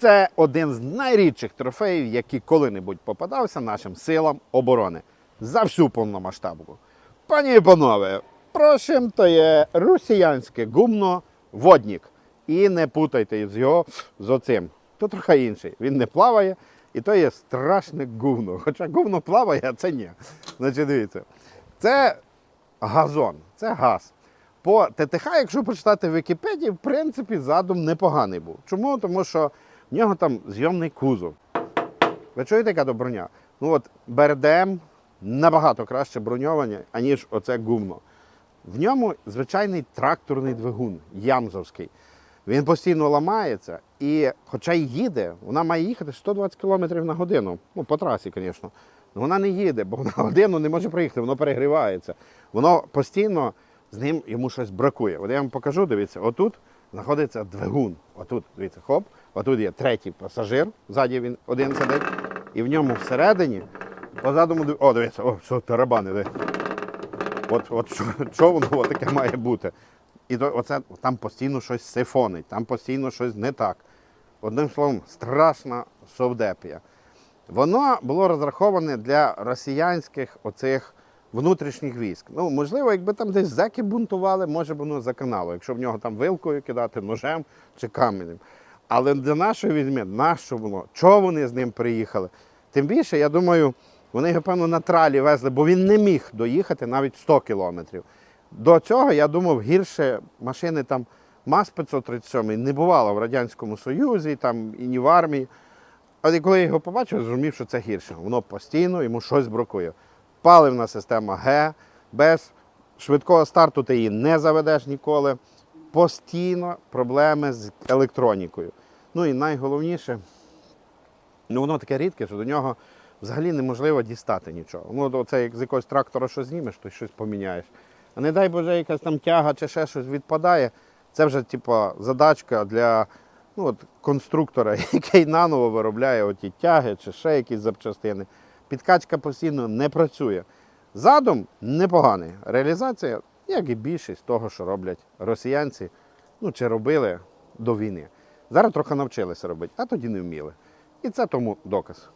Це один з найрідших трофеїв, який коли-небудь попадався нашим силам оборони за всю повномасштабку. Пані і панове, просим, то є росіянське гумно воднік. І не путайте з його з оцим. То трохи інший. Він не плаває, і то є страшне гумно. Хоча гумно плаває, а це ні. Значить, дивіться. Це газон, це газ. По ТТХ, якщо почитати в Вікіпедії, в принципі, задум непоганий був. Чому? Тому що в нього там зйомний кузов. Ви чуєте, яка то броня? Ну от БРДМ набагато краще броньовані, аніж оце гумно. В ньому звичайний тракторний двигун, ямзовський. Він постійно ламається, і хоча й їде, вона має їхати 120 км на годину. Ну, по трасі, звісно. Ну, Вона не їде, бо на годину не може проїхати, воно перегрівається. Воно постійно з ним йому щось бракує. От я вам покажу, дивіться, отут знаходиться двигун. Отут, дивіться, хоп, отут є третій пасажир, ззаді він один сидить, і в ньому всередині, позаду, о, дивіться, о, все, тарабани. От, от що, що воно таке має бути? І то, оце, там постійно щось сифонить, там постійно щось не так. Одним словом, страшна совдепія. Воно було розраховане для росіянських оцих внутрішніх військ. Ну, можливо, якби там десь зеки бунтували, може б воно заканало, якщо в нього там вилкою кидати, ножем чи каменем. Але для нашої візьми, нащо було? Чого вони з ним приїхали? Тим більше, я думаю, вони його, певно, на тралі везли, бо він не міг доїхати навіть 100 кілометрів. До цього, я думав, гірше машини там МАЗ-537 не бувало в Радянському Союзі, там і ні в армії. Але коли я його побачив, зрозумів, що це гірше. Воно постійно йому щось бракує. Паливна система Г, без швидкого старту ти її не заведеш ніколи. Постійно проблеми з електронікою. Ну і найголовніше, ну воно таке рідке, що до нього взагалі неможливо дістати нічого. Ну, це як з якогось трактора що знімеш, то щось поміняєш. А не дай Боже, якась там тяга чи ще щось відпадає. Це вже типу, задачка для ну, от, конструктора, який наново виробляє оті тяги чи ще якісь запчастини. Підкачка постійно не працює. Задум непоганий. Реалізація, як і більшість того, що роблять росіянці, ну чи робили до війни. Зараз трохи навчилися робити, а тоді не вміли. І це тому доказ.